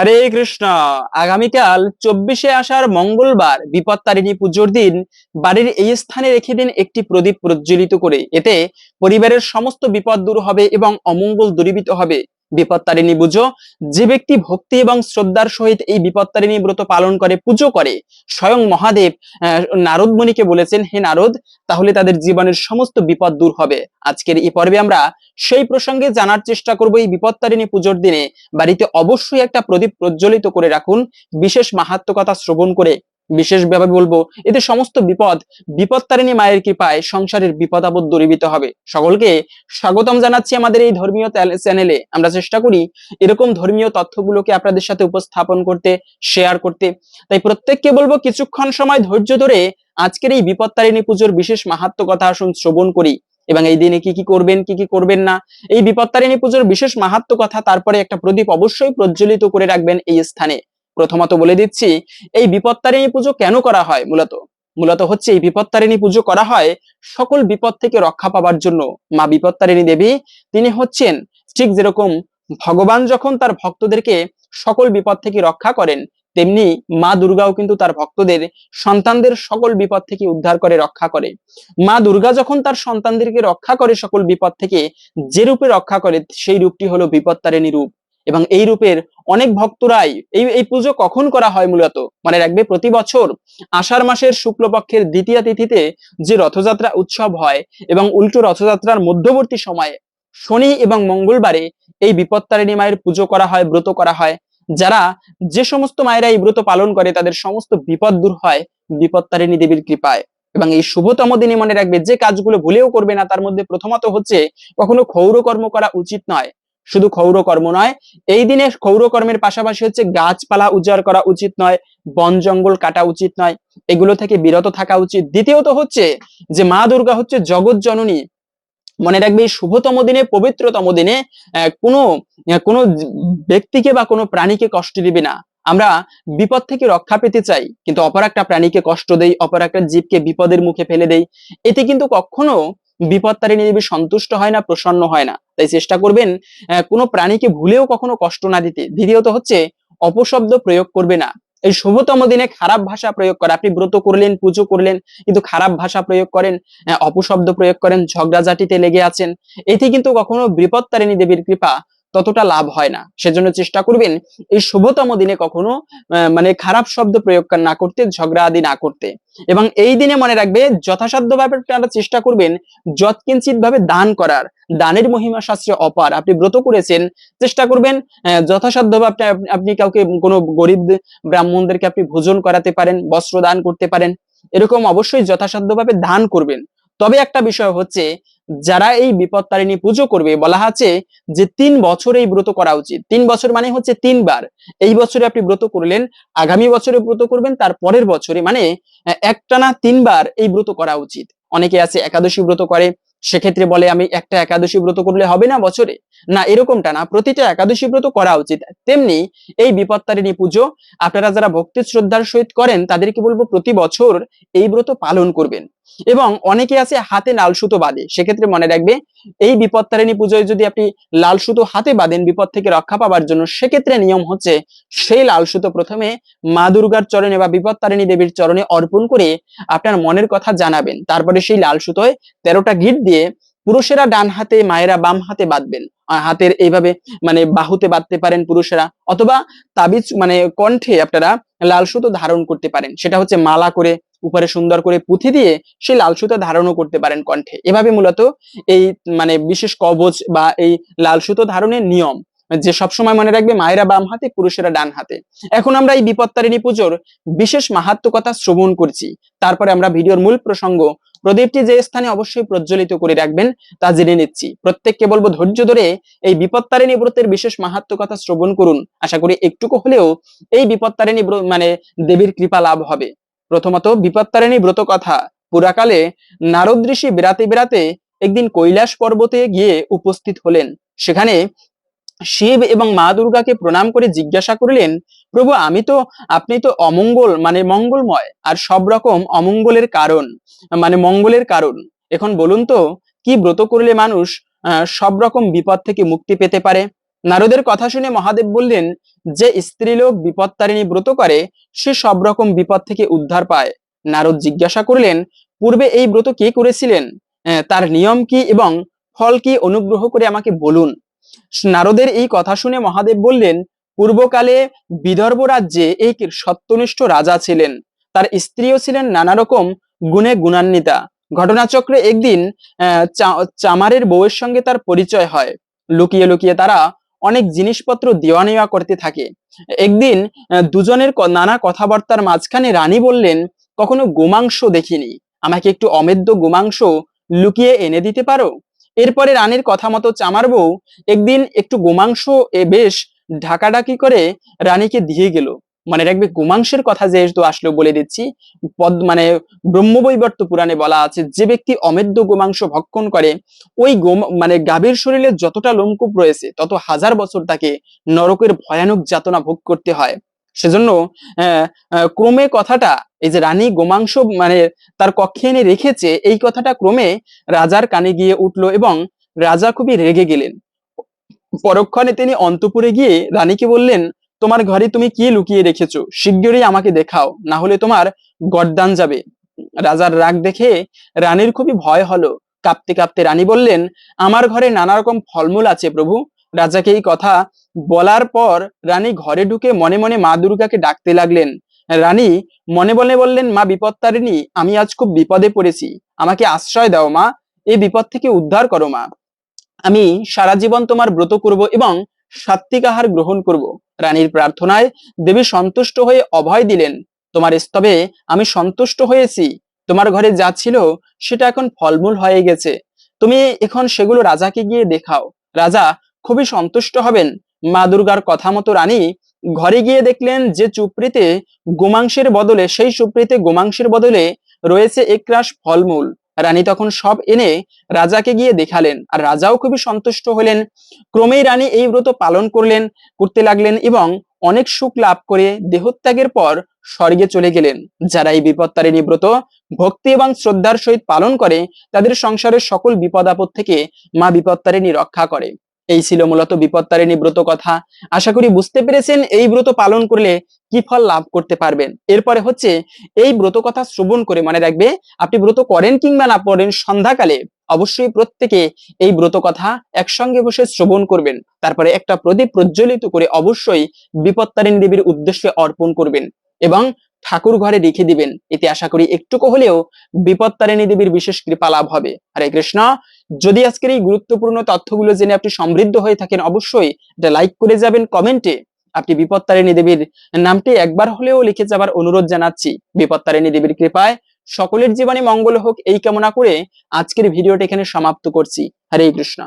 হরে কৃষ্ণ। আগামীকাল চব্বিশে আসার মঙ্গলবার বিপত্তারিণী পুজোর দিন বাড়ির এই স্থানে রেখে দিন একটি প্রদীপ প্রজ্বলিত করে। এতে পরিবারের সমস্ত বিপদ দূর হবে এবং অমঙ্গল দূরীভূত হবে। বিপত্তারিণী পুজো যে ব্যক্তি ভক্তি এবং শ্রদ্ধার সহিত এই বিপত্তারিণী ব্রত পালন করে, পুজো করে, স্বয়ং মহাদেব নারদ মুনিকে বলেছেন, হে নারদ, তাহলে তাদের জীবনের সমস্ত বিপদ দূর হবে। আজকের এই পর্বে আমরা সেই প্রসঙ্গে জানার চেষ্টা করব এই বিপত্তারিণী পুজোর দিনে। বাড়িতে অবশ্যই একটা প্রদীপ প্রজ্বলিত করে রাখুন। বিশেষ মাহাত্ম কথা শ্রবণ করে বিশেষভাবে বলব, এতে সমস্ত বিপদ, বিপত্তারিণী মায়ের কৃপায় সংসারের বিপদ আপদ দূরীভূত হবে। সকলকে স্বাগতম জানাচ্ছি আমাদের এই ধর্মীয় চ্যানেলে। আমরা চেষ্টা করি এরকম ধর্মীয় তথ্যগুলোকে আপনাদের সাথে উপস্থাপন করতে শেয়ার করতে। তাই প্রত্যেককে বলব, কিছুক্ষণ সময় ধৈর্য ধরে আজকের এই বিপত্তারিণী পুজোর বিশেষ মাহাত্ম কথা আসুন শ্রবণ করি। এবং এই দিনে কি কি করবেন, কি কি করবেন না, এই বিপত্তারিণী পুজোর বিশেষ মাহাত্ম কথা তারপরে একটা প্রদীপ অবশ্যই প্রজ্বলিত করে রাখবেন এই স্থানে। প্রথমত বলে দিচ্ছি, এই বিপত্তারিণী পুজো কেন করা হয় মূলত? মূলত হচ্ছে এই বিপত্তারিণী পুজো করা হয় সকল বিপদ থেকে রক্ষা পাওয়ার জন্য। মা বিপত্তারিণী দেবী, তিনি হচ্ছেন ঠিক যেরকম ভগবান যখন তার ভক্তদেরকে সকল বিপদ থেকে রক্ষা করেন, তেমনি মা দুর্গাও কিন্তু তার ভক্তদের সন্তানদের সকল বিপদ থেকে উদ্ধার করে, রক্ষা করে। মা দুর্গা যখন তার সন্তানদেরকে রক্ষা করে সকল বিপদ থেকে যে রূপে রক্ষা করে, সেই রূপটি হলো বিপত্তারিণী রূপ। এবং এই রূপের অনেক ভক্তরাই এই এই পুজো কখন করা হয় মূলত? মানে রাখবে প্রতি বছর আষাঢ় মাসের শুক্লপক্ষের দ্বিতীয় তিথিতে যে রথযাত্রা উৎসব হয় এবং উল্টো রথযাত্রার মধ্যবর্তী সময়ে শনি এবং মঙ্গলবারে এই বিপত্তারিণী মায়ের পুজো করা হয়, ব্রত করা হয়। যারা যে সমস্ত মায়েরা এই ব্রত পালন করে তাদের সমস্ত বিপদ দূর হয় বিপত্তারিণী দেবীর কৃপায়। এবং এই শুভতম দিনে মনে রাখবে যে কাজগুলো ভুলেও করবে না, তার মধ্যে প্রথমত হচ্ছে কখনো ক্ষৌর কর্ম করা উচিত নয়। শুধু ক্ষৌর কর্ম নয়, এই দিনে ক্ষৌর কর্মের পাশাপাশি হচ্ছে গাছপালা উজাড় করা উচিত নয়, বন জঙ্গল কাটা উচিত নয়, এগুলো থেকে বিরত থাকা উচিত। দ্বিতীয়ত হচ্ছে যে মা দুর্গা হচ্ছে জগৎ জননী। মনে রাখবে, এই শুভতম দিনে, পবিত্রতম দিনে কোনো কোনো ব্যক্তিকে বা কোনো প্রাণীকে কষ্ট দিবে না। আমরা বিপদ থেকে রক্ষা পেতে চাই, কিন্তু অপর একটা প্রাণীকে কষ্ট দেই, অপর একটা জীবকে বিপদের মুখে ফেলে দেই। এতে কিন্তু কখনো বিপত্তারিণী দেবী সন্তুষ্ট হয় না, প্রসন্ন হয় না, তাই চেষ্টা করবেন কোনো প্রাণীকে ভুলেও কখনো কষ্ট না দিতে। দ্বিতীয়ত হচ্ছে, অপশব্দ প্রয়োগ করবে না। এই শুভতম দিনে খারাপ ভাষা প্রয়োগ করে। আপনি ব্রত করলেন, পুজো করলেন, কিন্তু খারাপ ভাষা প্রয়োগ করেন অপশব্দ প্রয়োগ করেন, ঝগড়াঝাটিতে লেগে আছেন। এতে কিন্তু কখনো বিপত্তারিণী দেবীর কৃপা ততটা লাভ হয় না। সেজন্য চেষ্টা করবেন এই শুভতম দিনে কখনো মানে খারাপ শব্দ প্রয়োগ না করতে, ঝগড়া আদি না করতে। এবং এই দিনে মনে রাখবে যথাসাধ্য ভাবে আপনারা চেষ্টা করবেন যৎকিঞ্চিত ভাবে দান করার। দানের মহিমা শাস্ত্রে অপার। আপনি ব্রত করেছেন, চেষ্টা করবেন যথাসাধ্যভাবে আপনি আপনি কাউকে কোনো গরিব ব্রাহ্মণদেরকে আপনি ভোজন করাতে পারেন, বস্ত্র দান করতে পারেন। এরকম অবশ্যই যথাসাধ্যভাবে দান করবেন। তবে একটা বিষয় হচ্ছে, যারা এই বিপদ তারিণী পুজো করবে, বলা আছে যে তিন বছর এই ব্রত করা উচিত। তিন বছর মানে হচ্ছে তিনবার। এই বছরে আপনি ব্রত করলেন, আগামী বছরে ব্রত করবেন, তার পরের বছরে মানে একটানা তিনবার এই ব্রত করা উচিত। অনেকে আছে একাদশী ব্রত করে সেক্ষেত্রে বলে আমি একটা একাদশী ব্রত করলে হবে না বছরে? না, এরকমটা না। প্রতিটা একাদশী ব্রত করা উচিত। তেমনি এই বিপত্তারিণী পুজো আপনারা যারা ভক্তি শ্রদ্ধার সহিত করেন, তাদেরকে বলব প্রতি বছর এই ব্রত পালন করবেন। এবং অনেকে আছে হাতে লাল সুতো বাঁধে। সেক্ষেত্রে মনে রাখবে, এই বিপত্তারিণী পুজোয় যদি আপনি লাল সুতো হাতে বাঁধেন বিপদ থেকে রক্ষা পাওয়ার জন্য, সেক্ষেত্রে নিয়ম হচ্ছে সেই লাল সুতো প্রথমে মা দুর্গার চরণে বা বিপত্তারিণী দেবীর চরণে অর্পণ করে আপনার মনের কথা জানাবেন। তারপরে সেই লাল সুতোয় তেরোটা গিট দিয়ে পুরুষেরা ডান হাতে, মায়েরা বাম হাতে বাঁধবেন। হাতের এইভাবে মানে বাহুতে বাঁধতে পারেন পুরুষেরা। অথবা তাবিজ মানে কণ্ঠে আপনারা লাল সুতো ধারণ করতে পারেন। সেটা হচ্ছে মালা করে উপরে সুন্দর করে পুঁথি দিয়ে সেই লাল সুতো ধারণও করতে পারেন কণ্ঠে। এভাবে মূলত এই মানে বিশেষ কবচ বা এই লাল সুতো ধারণের নিয়ম। যে সবসময় মনে রাখবে, মায়েরা বাম হাতে, পুরুষেরা ডান হাতে। এখন আমরা এই বিপত্তারিণী পুজোর বিশেষ মাহাত্ম কথা শ্রবণ করছি। তারপরে আমরা ভিডিওর মূল প্রসঙ্গ, প্রদীপটি যে স্থানে অবশ্যই প্রজ্বলিত করে রাখবেন, তা জেনে নিচ্ছি। প্রত্যেককে বলব ধৈর্য ধরে এই বিপত্তারিণী ব্রতের বিশেষ মাহাত্ম কথা শ্রবণ করুন। আশা করি একটুকু হলেও এই বিপত্তারিণী মানে দেবীর কৃপা লাভ হবে। প্রথমত বিপত্তারিণী ব্রত কথা পুরাকালে নারদ ঋষি বেড়াতে বেড়াতে একদিন কৈলাস পর্বতে গিয়ে উপস্থিত হলেন। সেখানে শিব এবং মা দুর্গাকে প্রণাম করে জিজ্ঞাসা করলেন, প্রভু, আমি তো, আপনি তো অমঙ্গল মানে মঙ্গলময়, আর সব রকম অমঙ্গলের কারণ মানে মঙ্গলের কারণ। এখন বলুন তো, কি ব্রত করলে মানুষ সব রকম বিপদ থেকে মুক্তি পেতে পারে? নারদের কথা শুনে মহাদেব বললেন, যে স্ত্রীলোক বিপত্তারিণী ব্রত করে, সে সব রকম বিপদ থেকে উদ্ধার পায়। নারদ জিজ্ঞাসা করলেন, পূর্বে এই ব্রত কে করেছিলেন? তার নিয়ম কি এবং ফল কি অনুগ্রহ করে আমাকে বলুন। নারদের এই কথা শুনে মহাদেব বললেন, পূর্বকালে বিদর্ভ রাজ্যে এই সত্যনিষ্ঠ রাজা ছিলেন। তার স্ত্রীও ছিলেন নানা রকম গুণে গুণান্বিতা। ঘটনাচক্রে একদিন চামারের বউয়ের সঙ্গে তার পরিচয় হয়। লুকিয়ে লুকিয়ে তারা অনেক জিনিসপত্র দেওয়া নেওয়া করতে থাকে। একদিন দুজনের নানা কথাবার্তার মাঝখানে রানী বললেন, কখনো গোমাংস দেখিনি। আমাকে একটু অমেদ্য গোমাংস লুকিয়ে এনে দিতে পারো? এরপরে রানীর কথা মতো চামার বউ একদিন একটু গোমাংস এ বেশ ঢাকাঢাকি করে রানীকে দিয়ে গেল। মানে রাখবে গোমাংসের কথা যেহেতু আসলো বলে দিচ্ছি, পদ মানে ব্রহ্মবৈবর্ত পুরাণে বলা আছে, যে ব্যক্তি অমেদ্য গোমাংস ভক্ষণ করে, ওই গোম মানে গাভীর শরীরে যতটা লোমকূপ রয়েছে, তত হাজার বছর তাকে নরকের ভয়ানক যাতনা ভোগ করতে হয়। সেজন্য ক্রমে কথাটা এই যে রানী গোমাংস মানে তার কক্ষে এনে রেখেছে, এই কথাটা ক্রমে রাজার কানে গিয়ে উঠল এবং রাজা খুবই রেগে গেলেন। পরক্ষণে তিনি অন্তপুরে গিয়ে রানীকে বললেন, তোমার ঘরে তুমি কি লুকিয়ে রেখেছো? শীঘ্রই আমাকে দেখাও, না হলে তোমার গর্দান যাবে। রাজার রাগ দেখে রানীর খুবই ভয় হলো। কাঁপতে কাঁপতে রানী বললেন, আমার ঘরে নানা রকম ফলমূল আছে প্রভু। রাজাকে এই কথা বলার পর রানী ঘরে ঢুকে মনে মনে মা দুর্গাকে ডাকতে লাগলেন। রানী, মনে মনে বললেন, মা বিপত্তারিণী, আমি আজ খুব বিপদে পড়েছি। আমাকে আশ্রয় দাও মা, এই বিপদ থেকে উদ্ধার করো মা। আমি সারা জীবন তোমার ব্রত করব এবং সাত্বিক আহার গ্রহণ করব। রানীর প্রার্থনায় দেবী সন্তুষ্ট হয়ে অভয় দিলেন, তোমার স্তবে আমি সন্তুষ্ট হয়েছি। তোমার ঘরে যা ছিল, সেটা এখন ফলমূল হয়ে গেছে। তুমি এখন সেগুলো রাজাকে গিয়ে দেখাও। রাজা খুবই সন্তুষ্ট হবেন। মা দুর্গার কথা মতো রানী ঘরে গিয়ে দেখলেন যে চুপড়িতে গোমাংসের বদলে, সেই সুপ্রিতে গোমাংসের বদলে রয়েছে একরাশ ফলমূল। রানী তখন সব এনে রাজাকে গিয়ে দেখালেন। আর রাজাও খুবই সন্তুষ্ট হলেন। ক্রমেই রানী এই ব্রত পালন করলেন, করতে লাগলেন এবং অনেক সুখ লাভ করে দেহত্যাগের পর স্বর্গে চলে গেলেন। যারা এই বিপত্তারিণী ব্রত ভক্তি এবং শ্রদ্ধার সহিত পালন করে, তাদের সংসারের সকল বিপদ আপদ থেকে মা বিপত্তারিণী রক্ষা করে। এই ছিল মূলত বিপত্তারিণী ব্রত কথা। আশা করি বুঝতে পেরেছেন এই ব্রত পালন করলে কি ফল লাভ করতে পারবেন। এরপরে হচ্ছে এই ব্রত কথা শ্রবণ করে মনে রাখবে, আপনি ব্রত করেন কিংবা না করেন, সন্ধ্যাকালে অবশ্যই প্রত্যেকে এই ব্রত কথা একসঙ্গে বসে শ্রবণ করবেন। তারপরে একটা প্রদীপ প্রজ্বলিত করে অবশ্যই বিপত্তারিণী দেবীর উদ্দেশ্যে অর্পণ করবেন এবং ঠাকুর ঘরে রেখে দিবেন। এতে আশা করি একটুকু হলেও বিপত্তারিণী দেবীর বিশেষ কৃপা লাভ হবে। হরে কৃষ্ণ। যদি আজকের এই গুরুত্বপূর্ণ তথ্যগুলো জেনে আপনি সমৃদ্ধ হয়ে থাকেন, অবশ্যই এটা লাইক করে যাবেন কমেন্টে আপনি বিপত্তারিণী দেবীর নামটি একবার হলেও লিখে যাবার অনুরোধ জানাচ্ছি। বিপত্তারিণী দেবীর কৃপায় সকলের জীবনে মঙ্গল হোক, এই কামনা করে আজকের ভিডিওটা এখানে সমাপ্ত করছি। হরে কৃষ্ণ।